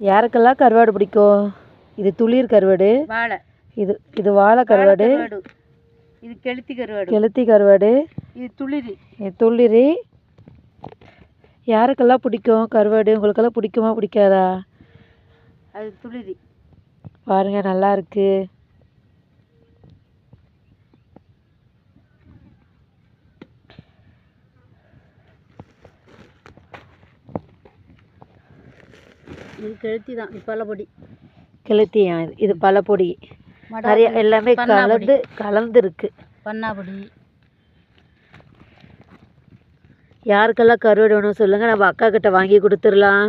யாருக்கெல்லாம் கருவாடு பிடிக்கும்? இது துளிர் கருவாடு. வாழை. இது இது வாழை கருவாடு. இது கெளுத்தி கருவாடு. கெளுத்தி கருவாடு. இது துளிரி. இது துளிரி. யாருக்கெல்லாம் பிடிக்கும் கருவாடு? உங்களுக்கெல்லாம் பிடிக்குமா? பிடிக்காதா? அது துளிரி. பாருங்க நல்லா இருக்கு. இது கெளுத்தி தான் இது பல்லப்பொடி கெளுத்தியா இது இது பழப்பொடி. நிறைய எல்லாமே கலந்து கலந்துருக்கு. பண்ணாப்பொடி யாருக்கெல்லாம் கருவாடு வேணும் சொல்லுங்கள் நம்ம அக்கா கிட்ட வாங்கி கொடுத்துடலாம்.